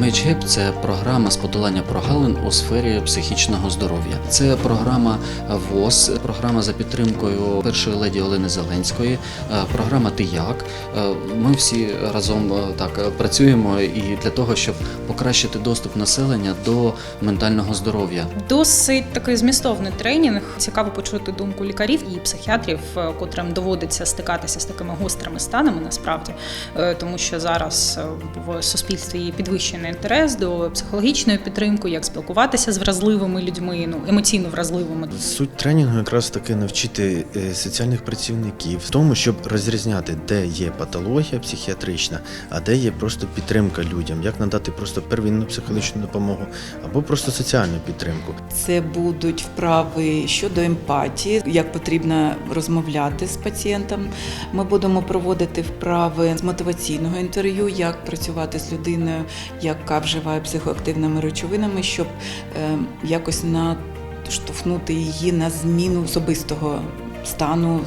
MHGEP – це програма з подолання прогалин у сфері психічного здоров'я. Це програма ВОЗ, програма за підтримкою першої леді Олени Зеленської, е, програма Ти як. Е, Ми всі разом е, так працюємо і для того, щоб покращити доступ населення до ментального здоров'я. Досить такий змістовний тренінг. Цікаво почути думку лікарів і психіатрів, котрим доводиться стикатися з такими гострими станами, насправді, тому що зараз в суспільстві є підвищений інтерес до психологічної підтримки, як спілкуватися з вразливими людьми, ну емоційно вразливими. Суть тренінгу якраз таки навчити е, соціальних працівників в тому, щоб розрізняти, де є патологія психіатрична, а де є просто підтримка людям, як надати просто первинну психологічну допомогу або просто соціальну підтримку. Це будуть вправи щодо емпатії, як потрібно розмовляти з пацієнтом. Ми будемо проводити вправи з мотиваційного інтерв'ю, як працювати з людиною, яка вживає психоактивними речовинами, щоб е, якось наштовхнути її на зміну особистого стану.